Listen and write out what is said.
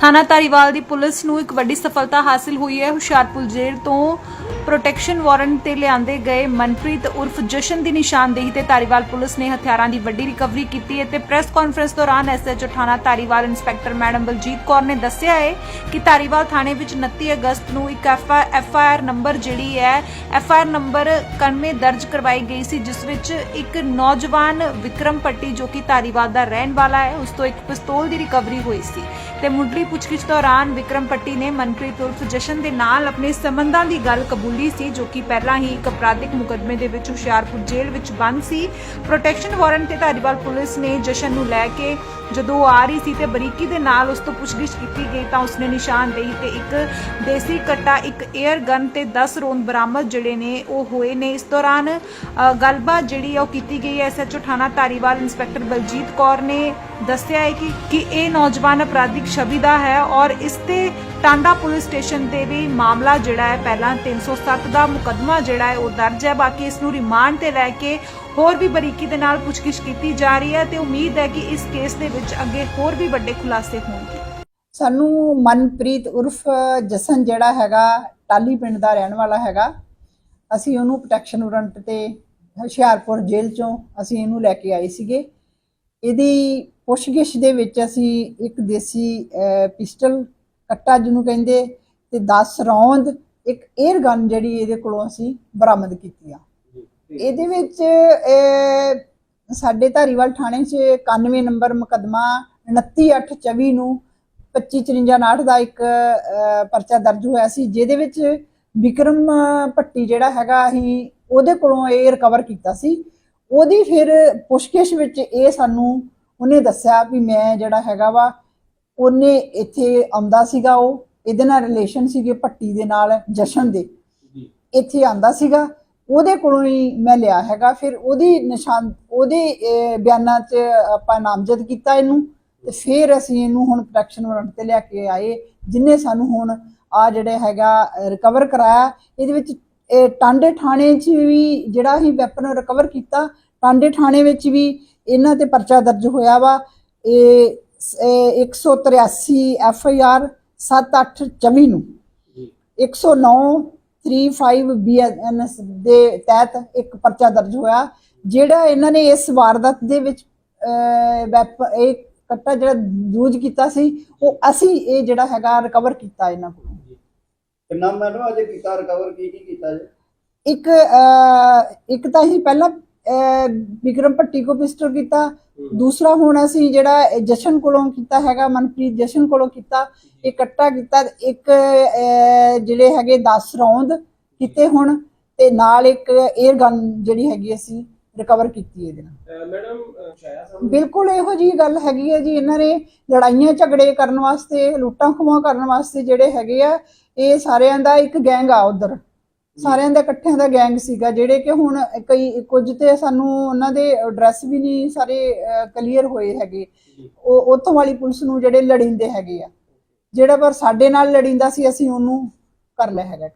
ਥਾਣਾ ਧਾਰੀਵਾਲ ਦੀ ਪੁਲਿਸ ਨੂੰ ਇੱਕ ਵੱਡੀ ਸਫਲਤਾ ਹਾਸਿਲ ਹੋਈ ਹੈ। ਹੁਸ਼ਿਆਰਪੁਰ ਜੇਲ੍ਹ ਤੋਂ ਪ੍ਰੋਟੈਕਸ਼ਨ ਵਾਰੰਟ ਤੇ ਲਿਆਂਦੇ ਗਏ ਮਨਪ੍ਰੀਤ ਉਰਫ ਜਸ਼ਨ ਦੀ ਨਿਸ਼ਾਨਦੇਹੀ ਤੇ ਧਾਰੀਵਾਲ ਪੁਲਿਸ ਨੇ ਹਥਿਆਰਾਂ ਦੀ ਵੱਡੀ ਰਿਕਵਰੀ ਕੀਤੀ ਹੈ ਤੇ ਪ੍ਰੈਸ ਕਾਨਫਰੰਸ ਦੌਰਾਨ ਐਸਐਚਓ ਥਾਣਾ ਧਾਰੀਵਾਲ ਇੰਸਪੈਕਟਰ ਮੈਡਮ ਬਲਜੀਤ ਕੌਰ ਨੇ ਦੱਸਿਆ ਹੈ ਕਿ ਧਾਰੀਵਾਲ ਥਾਣੇ ਵਿੱਚ 29 ਅਗਸਤ ਨੂੰ ਇੱਕ ਐਫਆਈਆਰ ਨੰਬਰ ਜਿਹੜੀ ਹੈ ਐਫਆਈਆਰ ਨੰਬਰ 91 ਦਰਜ ਕਰਵਾਈ ਗਈ ਸੀ, ਜਿਸ ਵਿੱਚ ਇੱਕ ਨੌਜਵਾਨ ਵਿਕਰਮ ਪੱਟੀ ਜੋ ਕਿ ਧਾਰੀਵਾਲ ਦਾ ਰਹਿਣ ਵਾਲਾ ਹੈ, ਉਸ ਤੋਂ ਇੱਕ ਪਿਸਤੌਲ ਦੀ ਰਿਕਵਰੀ ਹੋਈ ਸੀ। ਤੇ ਮੁੱਢਲੀ ਪੁੱਛਗਿੱਛ ਦੌਰਾਨ ਵਿਕਰਮ ਪੱਟੀ ਨੇ ਮਨਪ੍ਰੀਤ ਉਰਫ ਜਸ਼ਨ ਦੇ ਨਾਲ ਆਪਣੇ ਸੰਬੰਧਾਂ ਦੀ ਗੱਲ ਕਬੂਲ ਸੀ ਜੋ ਕਿ ਪਹਿਲਾਂ ਹੀ ਇੱਕ ਅਪਰਾਧਿਕ ਮੁਕੱਦਮੇ ਦੇ ਵਿੱਚ ਹੁਸ਼ਿਆਰਪੁਰ ਜੇਲ੍ਹ ਵਿੱਚ ਬੰਦ ਸੀ। ਪ੍ਰੋਟੈਕਸ਼ਨ ਵਾਰੰਟ ਤੇ ਧਾਰੀਵਾਲ ਪੁਲਿਸ ਨੇ ਜਸ਼ਨ ਨੂੰ ਲੈ ਕੇ ਜਦੋਂ ਆ ਰਹੀ ਸੀ ਤੇ ਬਰੀਕੀ ਦੇ ਨਾਲ ਉਸ ਤੋਂ ਪੁੱਛਗਿੱਛ ਕੀਤੀ ਗਈ ਤਾਂ ਉਸਨੇ ਨਿਸ਼ਾਨਦੇਹੀ ਤੇ ਇੱਕ ਦੇਸੀ ਕੱਟਾ, ਇੱਕ 에ਅਰ ਗਨ ਤੇ 10 ਰੌਂਦ ਬਰਾਮਦ ਜਿਹੜੇ ਨੇ ਉਹ ਹੋਏ ਨੇ। ਇਸ ਦੌਰਾਨ ਗੱਲਬਾਤ ਜਿਹੜੀ ਉਹ ਕੀਤੀ ਗਈ ਹੈ। ਐਸਐਚਓ ਥਾਣਾ ਧਾਰੀਵਾਲ ਇੰਸਪੈਕਟਰ ਬਲਜੀਤ ਕੌਰ ਨੇ ਦੱਸਿਆ ਹੈ ਕਿ ਕਿ ਇਹ ਨੌਜਵਾਨ ਅਪਰਾਧਿਕ ਛਵੀ ਦਾ ਹੈ ਔਰ ਇਸ ਤੇ ਟਾਂਡਾ ਪੁਲਿਸ ਸਟੇਸ਼ਨ ਤੇ ਵੀ ਮਾਮਲਾ ਜਿਹੜਾ ਹੈ, ਪਹਿਲਾਂ 307 ਦਾ ਮੁਕੱਦਮਾ ਜਿਹੜਾ ਹੈ, ਉਹ ਦਰਜ ਹੈ। ਬਾਕੀ ਇਸ ਨੂੰ ਰਿਮਾਂਡ ਤੇ ਲੈ ਕੇ ਹੋਰ ਵੀ ਬਰੀਕੀ ਦੇ ਨਾਲ ਪੁੱਛਗਿੱਛ ਕੀਤੀ ਜਾ ਰਹੀ ਹੈ ਤੇ ਉਮੀਦ ਹੈ ਕਿ ਇਸ ਕੇਸ ਦੇ ਵਿੱਚ ਅੱਗੇ ਹੋਰ ਵੀ ਵੱਡੇ ਖੁਲਾਸੇ ਹੋਣਗੇ। ਸਾਨੂੰ ਮਨਪ੍ਰੀਤ ਉਰਫ ਜਸਨ ਜਿਹੜਾ ਹੈਗਾ ਟਾਲੀ ਪਿੰਡ ਦਾ ਰਹਿਣ ਵਾਲਾ ਹੈਗਾ। ਅਸੀਂ ਉਹਨੂੰ ਪ੍ਰੋਟੈਕਸ਼ਨ ਵਾਰੰਟ ਤੇ ਹੁਸ਼ਿਆਰਪੁਰ ਜੇਲ੍ਹ ਚੋਂ ਅਸੀਂ ਇਹਨੂੰ ਲੈ ਕੇ ਆਏ ਸੀਗੇ। ਇਹਦੀ ਪੁੱਛਗਿੱਛ ਦੇ ਵਿੱਚ ਅਸੀਂ ਇੱਕ ਦੇਸੀ ਪਿਸਟਲ ਕੱਟਾ ਜਿਹਨੂੰ ਕਹਿੰਦੇ ਤੇ 10 ਰੌਂਦ ਇੱਕ 에ਅਰ ਗਨ ਜਿਹੜੀ ਇਹਦੇ ਕੋਲੋਂ ਅਸੀਂ ਬਰਾਮਦ ਕੀਤੀ ਆ। ਇਹਦੇ ਵਿੱਚ ਸਾਡੇ ਧਾਰੀਵਾਲ ਥਾਣੇ 'ਚ 91 ਨੰਬਰ ਮੁਕੱਦਮਾ 29824 ਨੂੰ 2559 ਦਾ ਇੱਕ ਪਰਚਾ ਦਰਜ ਹੋਇਆ ਸੀ ਜਿਹਦੇ ਵਿੱਚ ਵਿਕਰਮ ਭੱਟੀ ਜਿਹੜਾ ਹੈਗਾ ਅਸੀਂ ਉਹਦੇ ਕੋਲੋਂ ਇਹ ਰਿਕਵਰ ਕੀਤਾ ਸੀ। ਉਹਦੀ ਫਿਰ ਪੁੱਛਗਿੱਛ ਵਿੱਚ ਇਹ ਸਾਨੂੰ ਉਹਨੇ ਦੱਸਿਆ ਵੀ ਮੈਂ ਜਿਹੜਾ ਹੈਗਾ ਵਾ ਉਹਨੇ ਇੱਥੇ ਆਉਂਦਾ ਸੀਗਾ ਉਹ ਇਹਦੇ ਨਾਲ ਰਿਲੇਸ਼ਨ ਸੀਗੇ ਭੱਟੀ ਦੇ ਨਾਲ ਜਸ਼ਨ ਦੇ। ਇੱਥੇ ਆਂਦਾ ਸੀਗਾ ਉਹਦੇ ਕੋਲੋਂ ਹੀ ਮੈਂ ਲਿਆ ਹੈਗਾ। ਫਿਰ ਉਹਦੀ ਨਿਸ਼ਾਨ ਉਹਦੇ ਬਿਆਨਾਂ 'ਚ ਆਪਾਂ ਨਾਮਜ਼ਦ ਕੀਤਾ ਇਹਨੂੰ ਤੇ ਫਿਰ ਅਸੀਂ ਇਹਨੂੰ ਹੁਣ ਪ੍ਰੋਟੈਕਸ਼ਨ ਵਾਰੰਟ ਤੇ ਲਿਆ ਕੇ ਆਏ ਜਿਨੇ ਸਾਨੂੰ ਹੁਣ ਆ ਜਿਹੜੇ ਹੈਗਾ ਰਿਕਵਰ ਕਰਾਇਆ। ਇਹਦੇ ਵਿੱਚ ਟਾਂਡੇ ਥਾਣੇ 'ਚ ਵੀ ਜਿਹੜਾ ਅਸੀਂ ਵੈਪਨ ਰਿਕਵਰ ਕੀਤਾ ਟਾਂਡੇ ਥਾਣੇ ਵਿੱਚ ਵੀ ਇਹਨਾਂ ਤੇ ਪਰਚਾ ਦਰਜ ਹੋਇਆ ਵਾ। ਇਹ 183 ਐਫ ਆਈ ਆਰ 7824 ਨੂੰ। 109 35 ਬੀਐਨਐਸ ਦੇ ਤਹਿਤ ਇੱਕ ਪਰਚਾ ਦਰਜ ਹੋਇਆ ਜਿਹੜਾ ਇਹਨਾਂ ਨੇ ਇਸ ਵਾਰਦਾਤ ਦੇ ਵਿੱਚ ਇਹ ਕੱਟਾ ਜਿਹੜਾ ਯੂਜ਼ ਕੀਤਾ ਸੀ ਉਹ ਅਸੀਂ ਇਹ ਜਿਹੜਾ ਹੈਗਾ ਰਿਕਵਰ ਕੀਤਾ ਇਹਨਾਂ ਕੋਲੋਂ। ਕਿੰਨਾ ਮੈਨੂੰ ਅਜੇ ਕੀਤਾ ਰਿਕਵਰ ਕੀ ਕੀ ਕੀਤਾ ਜੀ? ਇੱਕ ਇੱਕ ਤਾਂ ਅਸੀਂ ਪਹਿਲਾਂ ਵਿਕਰਮ ਭੱਟੀ ਕੋ ਪਿਸਟਲ ਕੀਤਾ। ਦੂਸਰਾ ਹੁਣ ਅਸੀਂ ਜਿਹੜਾ ਜਸ਼ਨ ਕੋਲੋਂ ਕੀਤਾ ਹੈਗਾ ਮਨਪ੍ਰੀਤ ਜਸ਼ਨ ਕੋਲੋਂ ਕੀਤਾ ਇਹ ਕੱਟਾ ਕੀਤਾ। ਇੱਕ ਜਿਹੜੇ ਹੈਗੇ 10 ਰੌਂਦ ਕੀਤੇ ਹੁਣ ਤੇ ਨਾਲ ਇੱਕ 에ਅਰ ਗਨ ਜਿਹੜੀ ਹੈਗੀ ਅਸੀਂ ਰਿਕਵਰ ਕੀਤੀ ਇਹਦੇ ਨਾਲ। ਮੈਡਮ ਸਾਹਿਬ ਬਿਲਕੁਲ ਇਹੋ ਜੀ ਗੱਲ ਹੈਗੀ ਹੈ ਜੀ। ਇਹਨਾਂ ਨੇ ਲੜਾਈਆਂ ਝਗੜੇ ਕਰਨ ਵਾਸਤੇ ਲੁੱਟਾਂ ਖੋਹਾਂ ਕਰਨ ਵਾਸਤੇ ਜਿਹੜੇ ਹੈਗੇ ਆ ਇਹ ਸਾਰਿਆਂ ਦਾ ਇੱਕ ਗੈਂਗ ਆ ਉਧਰ। ਸਾਰਿਆਂ ਦਾ ਇਕੱਠਿਆਂ ਦਾ ਗੈਂਗ ਸੀਗਾ, ਜਿਹੜੇ ਕਿ ਹੁਣ ਕਈ ਕੁਝ ਤੇ ਸਾਨੂੰ ਉਹਨਾਂ ਦੇ ਐਡਰੈਸ ਵੀ ਨਹੀਂ ਸਾਰੇ ਕਲੀਅਰ ਹੋਏ ਹੈਗੇ। ਉਹ ਉੱਥੋਂ ਵਾਲੀ ਪੁਲਿਸ ਨੂੰ ਜਿਹੜੇ ਲੜਿੰਦੇ ਹੈਗੇ ਆ। ਜਿਹੜਾ ਪਰ ਸਾਡੇ ਨਾਲ ਲੜਿੰਦਾ ਸੀ, ਅਸੀਂ ਉਹਨੂੰ ਕਰ ਲਿਆ ਹੈਗਾ।